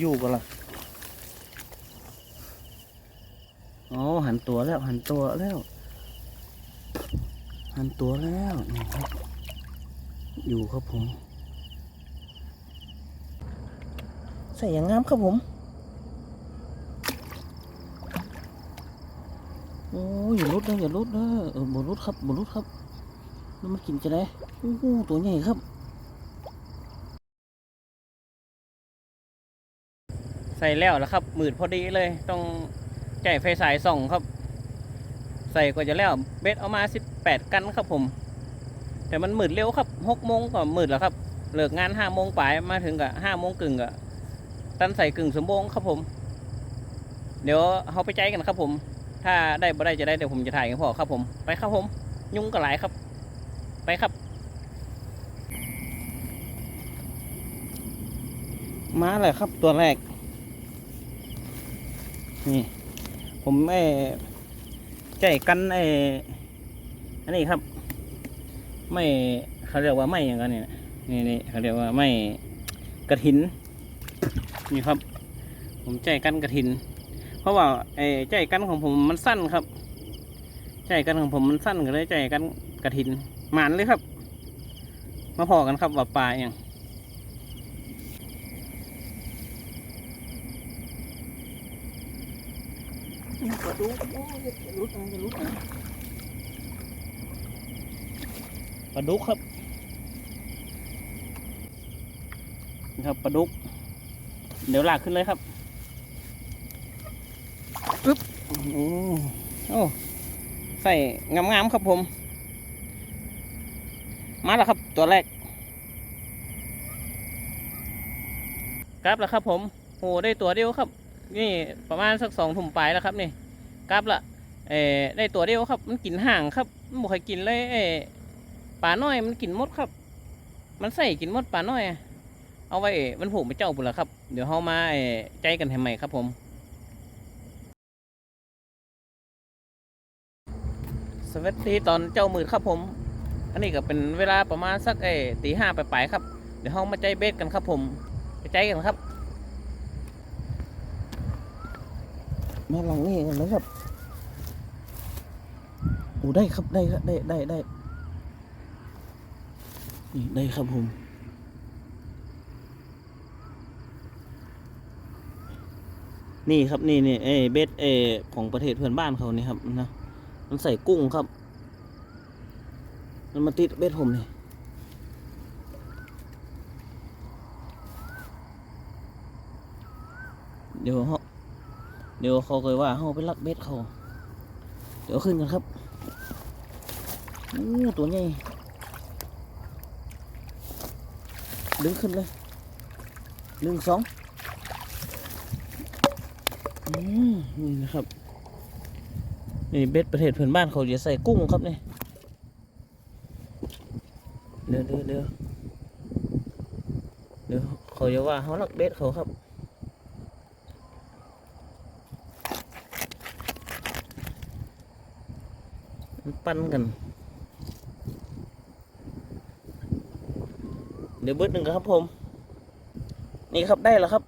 อยู่กันละอ๋อหันตัวแล้วหันตัวแล้ว หันตัวแล้วนี่ครับอยู่ครับผม ใส่อย่างงามครับผมโอ้ยอย่าลุดนะอย่าลุดนะเออบรุดครับบรุดครับแล้วมันกินจะได้โอ้ตัวใหญ่ครับ ใส่แล้วแล้วครับหมืดพอดีเลย ต้องใจไฟสายส่องครับ ใส่กว่าจะแล้วเบ็ดเอามาสิบแปดกันครับผม แต่มันหมืดเร็วครับหกโมงก็หมืดแล้วครับเลิกงานห้าโมงปลายมาถึงกับห้าโมงกึ่งก็ตันใส่กึ่งสมบงครับผม เดี๋ยวเขาไปใจกันครับผม ถ้าได้บ่ได้จะได้เดี๋ยวผมจะถ่ายให้พ่อครับผม ไปครับผม ยุ่งก็หลายครับ ไปครับ มาเลยครับตัวแรก นี่ ผมไอ้ใจกันไอ้อันนี้ครับ ไม่เขาเรียกว่าไม่อย่างกันเนี่ยนี่นี่เขาเรียกว่าไม่กระถินนี่ครับ ผมใจกันกระถิน เพราะว่าไอ้ใจกันของผมมันสั้นครับ ใจกันของผมมันสั้นก็เลยใจกันกระถินหมานเลยครับ มาพอกันครับว่าปลาอย่างปลา ดุกโอ้ยอย่าลุดนะอย่าลุดนะปลาดุกครับนี่ครับปลาดุก เดี๋ยวลากขึ้นเลยครับอึ๊บโอ้โหโอ้ใส่งามๆครับผม มาแล้วครับตัวแรกกลับแล้วครับผมโอ้ได้ตัวเดียวครับ นี่ประมาณสักสองถุงปลายแล้วครับนี่ กลับละเออได้ตัวเดียวครับ มันกินห่างครับมันบ่เคยกินเลยเออปลาน้อยมันกินมดครับ มันใส่กินมดปลาน้อย เอาไว้มันผูกไปเจ้าบุญละครับ เดี๋ยวเฮามาเอ่ใจกันให้ใหม่ครับผม สวัสดีตอนเจ้ามืดครับผม อันนี้ก็เป็นเวลาประมาณสักเออตีห้าไปลายๆครับ เดี๋ยวเฮามาใจเบสกันครับผมไปใจกันครับ มาหลังนี่กันนะครับ โอ้ได้ครับได้ครับได้ได้ได้นี่ได้ครับผมนี่ครับนี่นี่เอเบสเออของประเทศเพื่อนบ้านเขานี่ครับนะมันใส่กุ้งครับ มันมาติดเบสผมนี่เดี๋ยวเขาเดี๋ยวเขาเคยว่าเขาไปลักเบสเขาเดี๋ยวขึ้นกันครับ อู้ตัวใหญ่ดึงขึ้นเลยหนึ่งสองอืมนี่นะครับ นี่เบ็ดประเทศเพื่อนบ้านเขาจะใส่กุ้งครับเนี่ยเดี๋ยวเดี๋ยวเดี๋ยวเดี๋ยวเขาจะว่าเขาลักเบ็ดเขาครับปั้นกัน เดี๋ยวเบิดหนึ่งครับผม นี่ครับได้แล้วครับ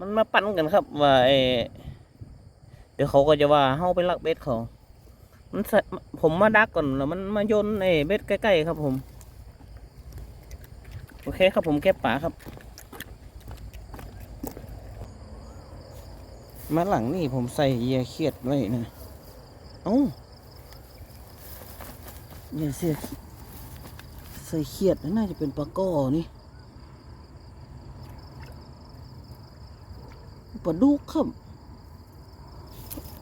มันมาปั้นกันครับว่าเอเดี๋ยวเขาก็จะว่าเฮาไปลักเบ็ดเขา มันผมมาดักก่อนแล้วมันมาโยนเอเบ็ดใกล้ๆครับผม โอเคครับผมแก็บป่าครับ มาหลังนี่ผมใส่เยื่อเครียดไว้นะ เอ้าเยื่อเสีย ใส่เครียดน่าจะเป็นปลาก้อนี่ปลาดุกครับ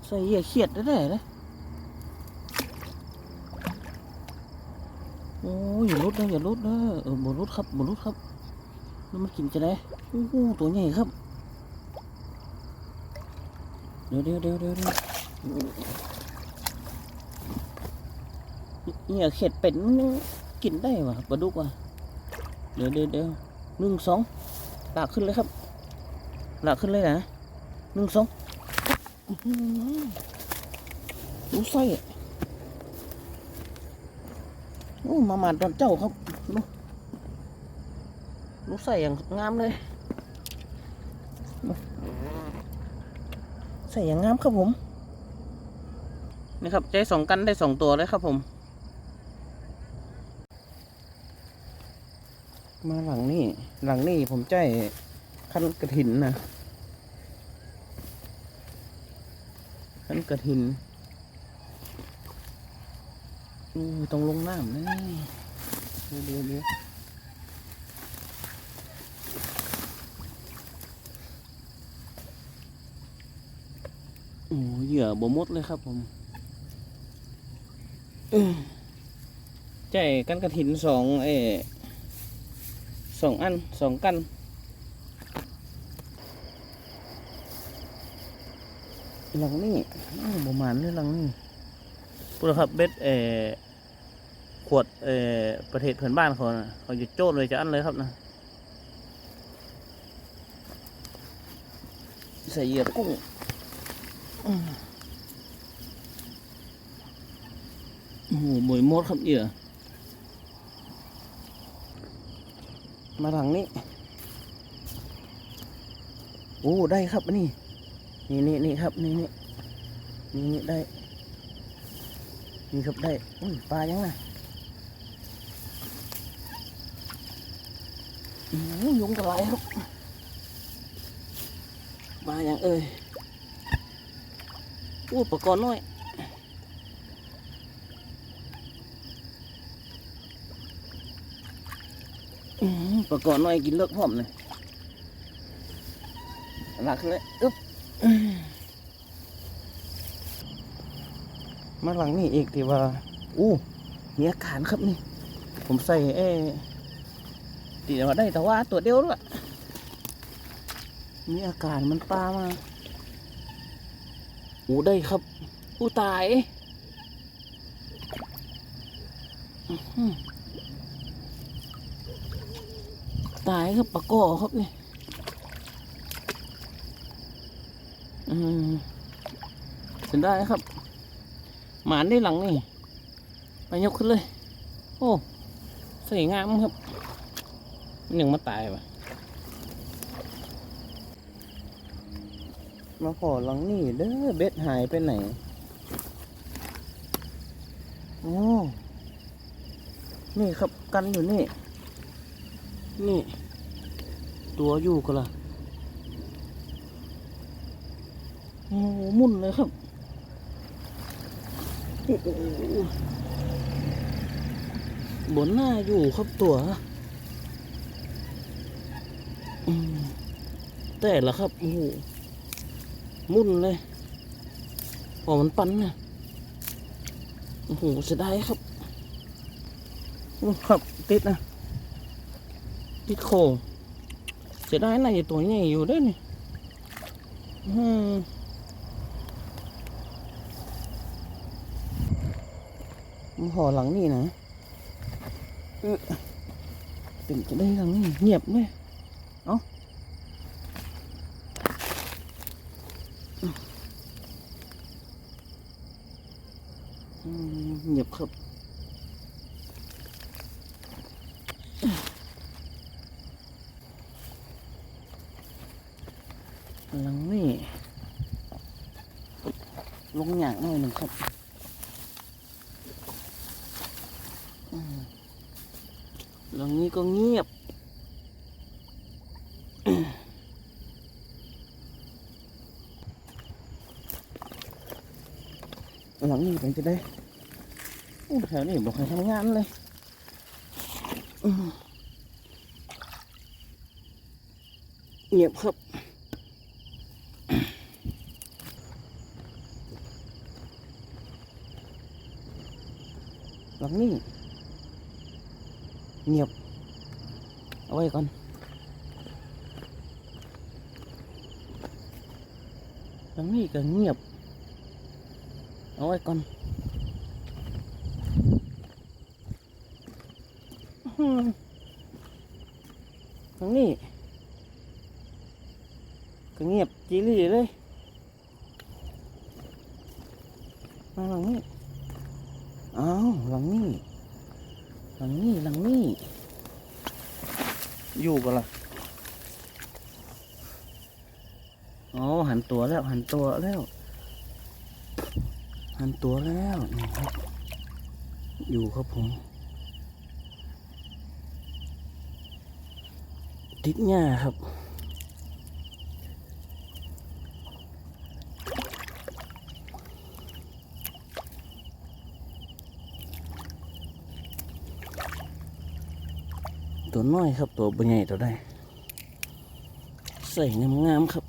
ใส่เหยื่อเขียดได้ได้เลยโอ้ยอย่าลุดนะอย่าลุดนะเออบรุดครับบรุดครับแล้วมันกินจะได้โอ้โหตัวใหญ่ครับเดี๋ยวเดี๋ยวเดี๋ยวเดี๋ยวเดี๋ยวเหยื่อเขียดเป็ดนยัง กินได้วะปลาดุกวะเดี๋ยวเดี๋ยวเดี๋ยวหนึ่งสองลากขึ้นเลยครับลากขึ้นเลยนะหนึ่งสองอื้อหือดูไส้โอ้มามาตอนเจ้าครับดูดูไส้อย่างงามเลยใส่อย่างงามครับผม นี่ครับใจสองกันได้สองตัวเลยครับผม มาหลังนี่หลังนี่ผมใจขั้นกระถินนะขั้นกระถินอือต้องลงน้ำนะเดี๋ยวเดี๋ยวเดี๋ยวโอ้เหยื่อบ่มดเลยครับผมใจกันกระถินสองเออ สองอันสองกันหลังนี่อ้าวประมาณนี้หลังนี่พูดครับเบ็ดเออขวดเออประเทศเพื่อนบ้านเขานะเขาจะโจ้เลยจะอันเลยครับนะใส่เหยื่อกุ้งอืมโอ้โหบวยมดครับเหยื่อ มาหลังนี้ โอ้ ได้ครับนี่ นี่นี่นี่ครับ นี่นี่นี่นี่ได้ นี่ครับได้อุ้ยปลายังไงอืมยุงกระไรครับปลาอย่างเอ่ยอู้ปลากรน้อย อืม ปลากรน้อยกินเลิกพร้อมเลยหลักเลยอึ๊บอืมมาหลังนี่อีกที่ว่า อู้มีอาการครับนี่ ผมใส่เอ้ตีว่าได้แต่ว่าตัวเดียวด้วยมีอาการมันปลามาอู้ได้ครับ อู้ตาย อื้อหือ ตายครับปลาก้อครับนี่อืมเห็นได้ครับ หมานได้หลังนี่ไปยกขึ้นเลย โอ้สวยงามครับมันยังมาตายวะมาขอหลังนี่เด้อเบ็ดหายไปไหนโอ้นี่ครับกันอยู่นี่ นี่ ตัวอยู่ก็ล่ะโอ้มุ่นเลยครับโอ้โหบนหน้าอยู่ครับตัวแต่ละครับโอ้โหมุ่นเลยพอมันปันนะโอ้โหเสียดายครับ ครับ ติดนะ ติดโคเสียดายน่าจะตัวใหญ่อยู่ด้วยนี่อืมมันห่อหลังนี่นะเออเป็นจะได้หลังนี่เงียบไหมเอ้าเงียบครับ หลังนี่ ลงอย่างหน่อยหนึ่งครับหลังนี้ก็เงียบ หลังนี้เป็นจะได้แถวนี้บอกให้ทำงานเลยเงียบครับ ลังนี้เงียบ เอาไว้ก่อนหลังนี้ก็เงียบ เอาไว้ก่อนหลังนี้ก็เงียบจีรีเลยมาหลังนี้ อ้าวหลังนี้หลังนี้หลังนี้อยู่ปะล่ะอ๋อหันตัวแล้ว หันตัวแล้ว หันตัวแล้วนี่ครับ อยู่ครับผม ติดหญ้าครับ ตัวน้อยครับ ตัวใหญ่ตัวได้ ใส่งามๆครับ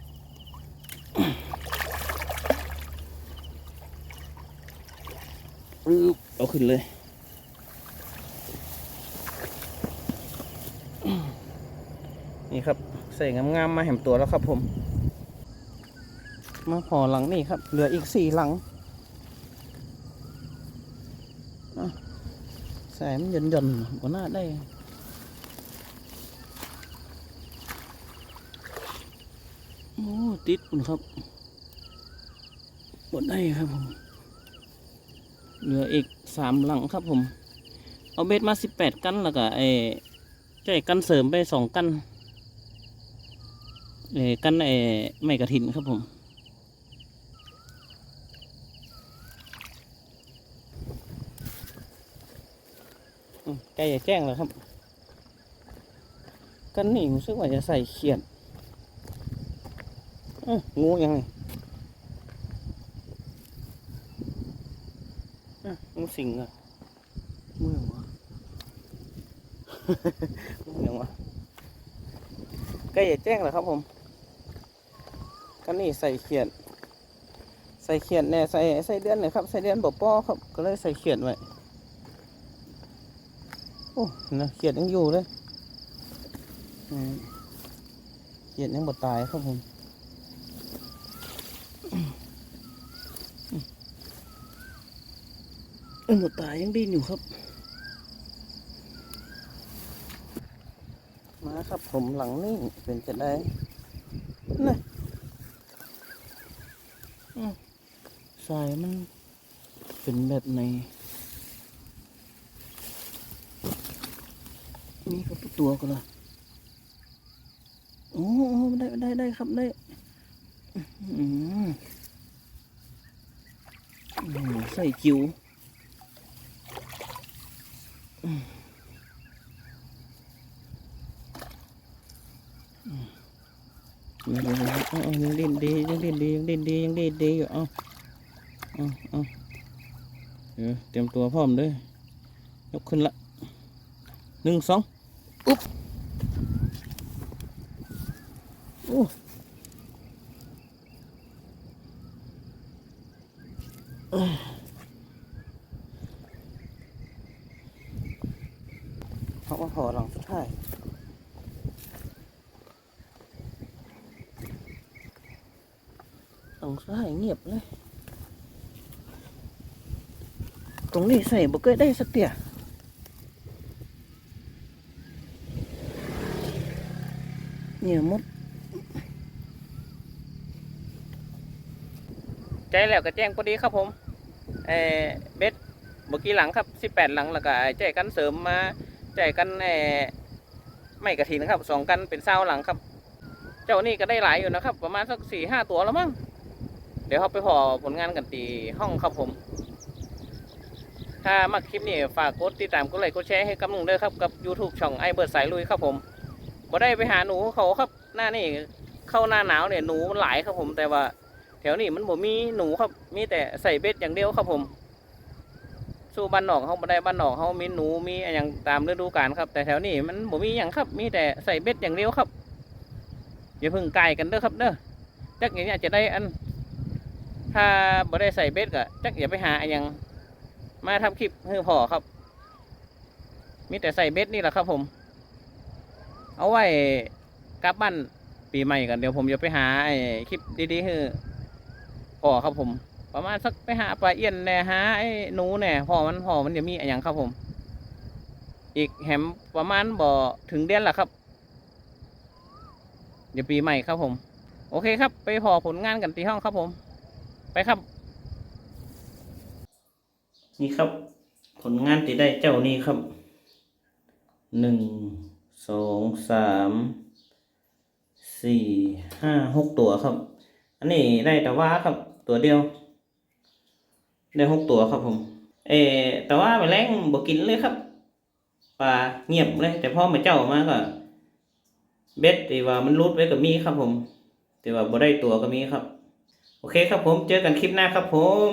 รึบเอาขึ้นเลยนี่ครับใส่งามๆมาแหมตัวแล้วครับผม มาพอหลังนี่ครับ เหลืออีกสี่หลังใส่มันหย่อนๆก็น่าได้ โอ้ ติดครับบดได้ครับผม เหลืออีกสามหลังครับผม เอาเบ็ดมาสิบแปดกันแล้วก็ไอ้ใจกันเสริมไปสองกันเอ้กันไอ้ไม่กระถินครับผมใกล้จะแจ้งแล้วครับ กันนี่รู้สึกว่าจะใส่เขียดอื้อ งูยังไงอะงูสิงอะเมื่อวะเมื่อวะใกล้จะแจ้งแล้วครับผมกันนี่ใส่เขียนใส่เขียนแน่ใส่ใส่เดือนเลยครับ ใส่เดือนบ่ป้อครับก็เลยใส่เขียนไว้โอ้นะเขียนยังอยู่เลยอืมเขียนยังบ่ตายครับผม เออหมดตายยังดิ้นอยู่ครับ มาครับผมหลังนี่เป็นจะได้นะอืมสายมันเป็นแบบไหนนี่ครับตัวก็ละโอ้โอ้ได้ได้ได้ครับได้อืมอืมใส่จิ๋วเดี๋ ยวเดี๋ยวเดี๋ยวเอาเอายังเล่นดียังเล่นดียังเล่นดียังเล่นดีอยู่เอาเอาเอาเดี๋ยวเตรียมตัวพร้อมเลยยกขึ้นละหนึ่งสองอุ๊บโอ้เอ้ ยเขามาขอหลังสุดท้ายตรงซ้ายเงียบเลย ตรงนี้ใส่บ่เคยได้สักเตียเหนี่ยมด ใจแล้วก็แจ้งพอดีครับผม เอเบ็ดเมื่อกี้หลังครับสิบแปดหลังแล้วก็ใจกันเสริมมา ใจกันเออไม่กระถินครับสองกันเป็นเศร้าหลังครับ เจ้านี่ก็ได้หลายอยู่นะครับ ประมาณสักสี่ห้าตัวแล้วมั้งเดี๋ยวเขาไปพอผลงานกันตีห้องครับผม ถ้ามาคลิปนี้ฝากกดติดตามกดไลค์กดแชร์ให้กำลังเด้อครับกับ YouTube ช่องไอเบิร์ดสายลุยครับผมบ่ได้ไปหาหนูเขาครับ หน้านี่เข้าหน้าหนาวเนี่ยหนูมันหลายครับผม แต่ว่า แถวนี้มันบ่มีหนูครับมีแต่ใส่เบ็ดอย่างเดียวครับผม สู้บ้านนอกเขาบ่ได้บ้านนอกเขามีหนูมีอะไรอย่างตามฤดูกาลครับ แต่แถวนี้มันบ่มีอย่างครับ มีแต่ใส่เบ็ดอย่างเดียวครับอย่าพิ่งไกลกันเด้อครับเด้อจักอย่างนี้จะได้อัน ถ้าบ่ได้ใส่เบ็ดก็จักอย่าไปหาอนหยังมาทำคลิปให้พอครับ มีแต่ใส่เบ็ดนี่แหละครับผม เอาไว้กลับบ้านปีใหม่กันเดี๋ยวผมจะไปหาคลิปดีๆให้พอครับผม ประมาณสักไปหาปลาเอี้ยนแหน่หาไอ้หนูแน่พอมันพอมันจะมีอย่างครับผม อีกแหมประมาณบ่ถึงเดือนละครับ เดี๋ยวปีใหม่ครับผม โอเคครับ ไปพอผลงานกันที่ห้องครับผม ไปครับ นี่ครับ ผลงานที่ได้เจ้านี้ครับหนึ่งสองสามสี่ห้าหกตัวครับ อันนี้ได้แต่ว่าครับตัวเดียว ได้หกตัวครับผม เออแต่ว่าแมลงบ่กินเลยครับปลาเงียบเลย แต่พอมาเจ้ามาก็เบ็ดที่ว่ามันรูดไว้ก็มีครับผม แต่ว่าบ่ได้ตัวก็มีครับ โอเคครับผม เจอกันคลิปหน้าครับผม